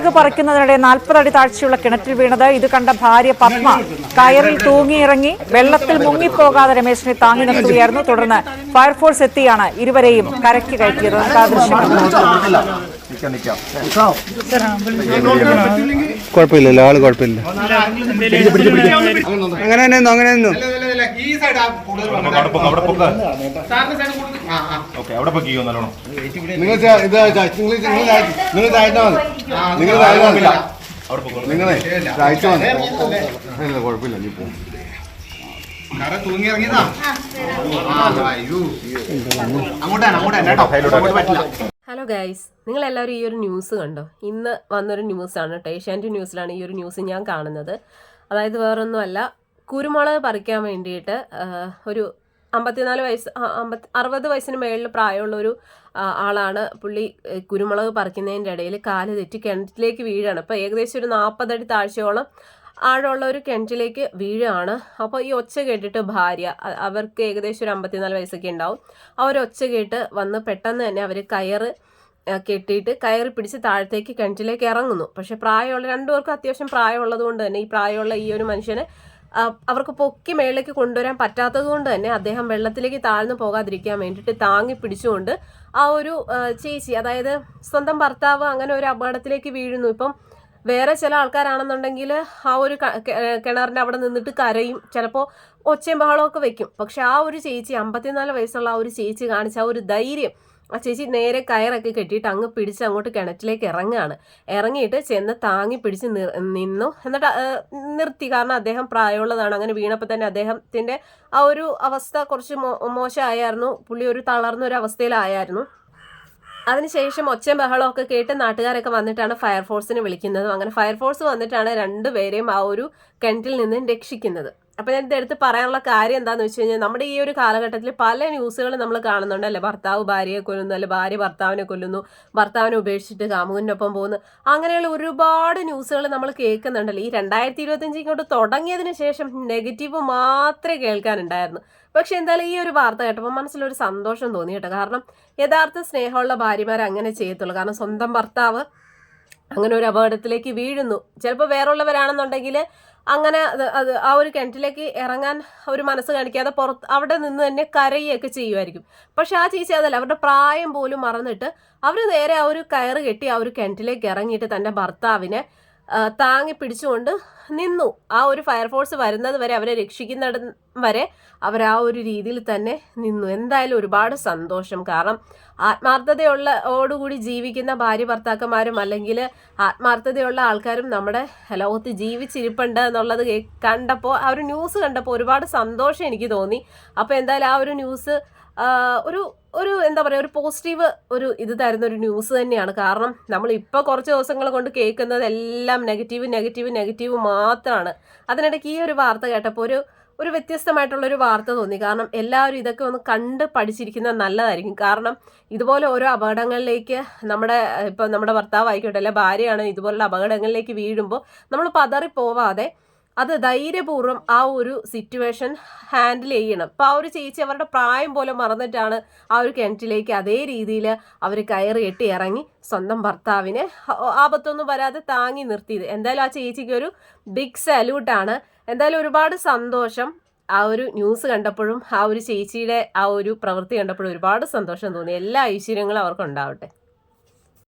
കുരുമുളക് പറിക്കുന്നതിനിടെ നാൽപ്പതടി താഴ്ചയുള്ള കിണറ്റിൽ വീണത്. ഇത് കണ്ട ഭാര്യ പത്മ കയറിൽ തൂങ്ങിയിറങ്ങി വെള്ളത്തിൽ മുങ്ങിപ്പോകാതെ രമേശിനെ താങ്ങി നിർത്തുകയായിരുന്നു. തുടർന്ന് ഫയർഫോഴ്സ് എത്തിയാണ് ഇരുവരെയും കരയ്ക്ക് കയറ്റിയത്. കുഴപ്പമില്ലല്ലോ ആൾ കുഴപ്പമില്ല. അങ്ങനെ തന്നെ അവിടെ പൊക്ക്, അവിടെ പൊക്ക്. ഓക്കെ അവിടെ പൊക്കിയോ നല്ലോണം. നിങ്ങൾ ചെ- ഇത് ച- നിങ്ങൾ നിങ്ങൾ താഴ്- നിങ്ങൾ മതി. നിങ്ങൾ താഴ്ത്താ മതി. അവിടെ പൊക്കോ. നിങ്ങളെ താഴ്ച മതി. ഇല്ല കുഴപ്പമില്ല നീ പോ അയ്യോ. അങ്ങോട്ടാണ് അങ്ങോട്ടാണ് കേട്ടോ. അങ്ങോട്ട് പറ്റില്ല. ഹലോ ഗൈസ് നിങ്ങൾ എല്ലാവരും ഈ ഒരു ന്യൂസ് കണ്ടോ? ഇന്ന് വന്നൊരു ന്യൂസാണ് കേട്ടോ. ഏഷ്യാനെറ്റ് ന്യൂസിലാണ് ഈ ഒരു ന്യൂസ് ഞാൻ കാണുന്നത്. അതായത് വേറൊന്നുമല്ല കുരുമുളക് പറിക്കാൻ വേണ്ടിയിട്ട് ഒരു അമ്പത്തിനാല് വയസ്സ് അമ്പത്തി അറുപത് വയസ്സിന് മേളിൽ പ്രായമുള്ള ഒരു ആളാണ് പുള്ളി കുരുമുളക് പറിക്കുന്നതിന്റെ ഇടയിൽ കാൽ തെറ്റി കിണറ്റിലേക്ക് വീഴാണ്. ഇപ്പോൾ ഏകദേശം ഒരു നാൽപ്പതടി താഴ്ചയോളം ആഴമുള്ള ഒരു കിണറ്റിലേക്ക് വീഴാണ്. അപ്പോൾ ഈ ഒച്ച കേട്ടിട്ട് ഭാര്യ അവർക്ക് ഏകദേശം ഒരു അമ്പത്തിനാല് വയസ്സൊക്കെ ഉണ്ടാവും. ഒരു ഒച്ച കേട്ട് വന്ന് പെട്ടെന്ന് തന്നെ അവർ കയറ് കെട്ടിയിട്ട് കയറി പിടിച്ച് താഴത്തേക്ക് കിണറ്റിലേക്ക് ഇറങ്ങുന്നു. പക്ഷേ പ്രായമുള്ള രണ്ടുപേർക്കും അത്യാവശ്യം പ്രായമുള്ളത് കൊണ്ട് തന്നെ ഈ പ്രായമുള്ള ഈ ഒരു മനുഷ്യനെ അവർക്ക് പൊക്കി മേളിലേക്ക് കൊണ്ടുവരാൻ പറ്റാത്തത് കൊണ്ട് തന്നെ അദ്ദേഹം വെള്ളത്തിലേക്ക് താഴ്ന്നു പോകാതിരിക്കാൻ വേണ്ടിയിട്ട് താങ്ങി പിടിച്ചുകൊണ്ട് ആ ഒരു ചേച്ചി അതായത് സ്വന്തം ഭർത്താവ് അങ്ങനെ ഒരു അപകടത്തിലേക്ക് വീഴുന്നു. ഇപ്പം വേറെ ചില ആൾക്കാരാണെന്നുണ്ടെങ്കിൽ ആ ഒരു കിണറിന്റെ അവിടെ നിന്നിട്ട് കരയും. ചിലപ്പോൾ ഒച്ചയും ബഹളമൊക്കെ വെക്കും. പക്ഷെ ആ ഒരു ചേച്ചി അമ്പത്തിനാല് വയസ്സുള്ള ആ ഒരു ചേച്ചി കാണിച്ച ആ ഒരു ധൈര്യം ആ ചേച്ചി നേരെ കയറൊക്കെ കെട്ടിയിട്ട് അങ്ങ് പിടിച്ച് അങ്ങോട്ട് കിണറ്റിലേക്ക് ഇറങ്ങുകയാണ് ഇറങ്ങിയിട്ട് ചെന്ന് താങ്ങി പിടിച്ച് നിന്നു. എന്നിട്ട് നിർത്തി. കാരണം അദ്ദേഹം പ്രായമുള്ളതാണ്. അങ്ങനെ വീണപ്പോൾ തന്നെ അദ്ദേഹത്തിന്റെ ആ ഒരു അവസ്ഥ കുറച്ച് മോ മോശമായിരുന്നു പുള്ളി ഒരു തളർന്ന ഒരു അവസ്ഥയിലായിരുന്നു അതിനുശേഷം ഒച്ചയും ബഹളമൊക്കെ കേട്ട് നാട്ടുകാരൊക്കെ വന്നിട്ടാണ് ഫയർഫോഴ്സിനെ വിളിക്കുന്നതും. അങ്ങനെ ഫയർഫോഴ്സ് വന്നിട്ടാണ് രണ്ടുപേരെയും ആ ഒരു കിണറ്റിൽ നിന്ന് രക്ഷിക്കുന്നത്. അപ്പം ഞാൻ ഇതെടുത്ത് പറയാനുള്ള കാര്യം എന്താണെന്ന് വെച്ച് കഴിഞ്ഞാൽ നമ്മുടെ ഈ ഒരു കാലഘട്ടത്തിൽ പല ന്യൂസുകൾ നമ്മൾ കാണുന്നുണ്ട് അല്ലേ? ഭർത്താവ് ഭാര്യയെ കൊല്ലുന്നു അല്ലെ ഭാര്യ ഭർത്താവിനെ കൊല്ലുന്നു ഭർത്താവിനെ ഉപേക്ഷിച്ചിട്ട് കാമുകനൊപ്പം പോകുന്നു. അങ്ങനെയുള്ള ഒരുപാട് ന്യൂസുകൾ നമ്മൾ കേൾക്കുന്നുണ്ടല്ലോ? ഈ രണ്ടായിരത്തി ഇരുപത്തഞ്ച് ഇങ്ങോട്ട് തുടങ്ങിയതിന് ശേഷം നെഗറ്റീവ് മാത്രമേ കേൾക്കാനുണ്ടായിരുന്നു. പക്ഷെ എന്തായാലും ഈ ഒരു വാർത്ത കേട്ടപ്പോൾ മനസ്സിലൊരു സന്തോഷം തോന്നി കേട്ടോ. കാരണം യഥാർത്ഥ സ്നേഹമുള്ള ഭാര്യമാർ അങ്ങനെ ചെയ്യത്തുള്ളൂ. കാരണം സ്വന്തം ഭർത്താവ് അങ്ങനെ ഒരു അപകടത്തിലേക്ക് വീഴുന്നു. ചിലപ്പോൾ വേറുള്ളവരാണെന്നുണ്ടെങ്കിൽ അങ്ങനെ അത് ആ ഒരു കിണറ്റിലേക്ക് ഇറങ്ങാൻ ഒരു മനസ്സ് കാണിക്കാതെ പുറത്ത് അവിടെ നിന്ന് തന്നെ കരയുകയൊക്കെ ചെയ്യുമായിരിക്കും. പക്ഷെ ആ ചേച്ചി അതല്ല അവരുടെ പ്രായം പോലും മറന്നിട്ട് അവർ നേരെ ആ ഒരു കയറ് കെട്ടി ആ ഒരു കിണറ്റിലേക്ക് ഇറങ്ങിയിട്ട് തന്റെ ഭർത്താവിനെ താങ്ങി പിടിച്ചുകൊണ്ട് നിന്നു. ആ ഒരു ഫയർഫോഴ്സ് വരുന്നത് വരെ അവരെ രക്ഷിക്കുന്നിട വരെ അവർ ആ ഒരു രീതിയിൽ തന്നെ നിന്നു. എന്തായാലും ഒരുപാട് സന്തോഷം. കാരണം ആത്മാർത്ഥതയുള്ള ഓടുകൂടി ജീവിക്കുന്ന ഭാര്യ ഭർത്താക്കന്മാരും അല്ലെങ്കിൽ ആത്മാർത്ഥതയുള്ള ആൾക്കാരും നമ്മുടെ ലോകത്ത് ജീവിച്ചിരിപ്പുണ്ട് എന്നുള്ളത് കണ്ടപ്പോൾ ആ ഒരു ന്യൂസ് കണ്ടപ്പോൾ ഒരുപാട് സന്തോഷം എനിക്ക് തോന്നി. അപ്പോൾ എന്തായാലും ആ ഒരു ന്യൂസ് ഒരു ഒരു എന്താ പറയുക ഒരു പോസിറ്റീവ് ഒരു ഇത് തരുന്ന ഒരു ന്യൂസ് തന്നെയാണ്. കാരണം നമ്മൾ ഇപ്പോൾ കുറച്ച് ദിവസങ്ങൾ കൊണ്ട് കേൾക്കുന്നത് എല്ലാം നെഗറ്റീവ് നെഗറ്റീവ് നെഗറ്റീവ് മാത്രമാണ് അതിനിടയ്ക്ക് ഈ ഒരു വാർത്ത കേട്ടപ്പോൾ ഒരു ഒരു വ്യത്യസ്തമായിട്ടുള്ളൊരു വാർത്ത തോന്നി. കാരണം എല്ലാവരും ഇതൊക്കെ ഒന്ന് കണ്ട് പഠിച്ചിരിക്കുന്നത് നല്ലതായിരിക്കും. കാരണം ഇതുപോലെ ഓരോ അപകടങ്ങളിലേക്ക് നമ്മുടെ ഇപ്പം നമ്മുടെ ഭർത്താവ് ആയിക്കോട്ടെ അല്ലെ ഭാര്യയാണ് ഇതുപോലുള്ള അപകടങ്ങളിലേക്ക് വീഴുമ്പോൾ നമ്മൾ പതറിപ്പോവാതെ അത് ധൈര്യപൂർവം ആ ഒരു സിറ്റുവേഷൻ ഹാൻഡിൽ ചെയ്യണം. അപ്പം ആ ഒരു ചേച്ചി അവരുടെ പ്രായം പോലെ മറന്നിട്ടാണ് ആ ഒരു കിണറ്റിലേക്ക് അതേ രീതിയിൽ അവർ കയറി കെട്ടി ഇറങ്ങി സ്വന്തം ഭർത്താവിനെ ആപത്തൊന്നും വരാതെ താങ്ങി നിർത്തിയത്. എന്തായാലും ആ ചേച്ചിക്ക് ഒരു ബിഗ് സല്യൂട്ടാണ് എന്തായാലും ഒരുപാട് സന്തോഷം. ആ ഒരു ന്യൂസ് കണ്ടപ്പോഴും ആ ഒരു ചേച്ചിയുടെ ആ ഒരു പ്രവൃത്തി കണ്ടപ്പോഴും ഒരുപാട് സന്തോഷം തോന്നി. എല്ലാ ഐശ്വര്യങ്ങളും അവർക്ക് ഉണ്ടാവട്ടെ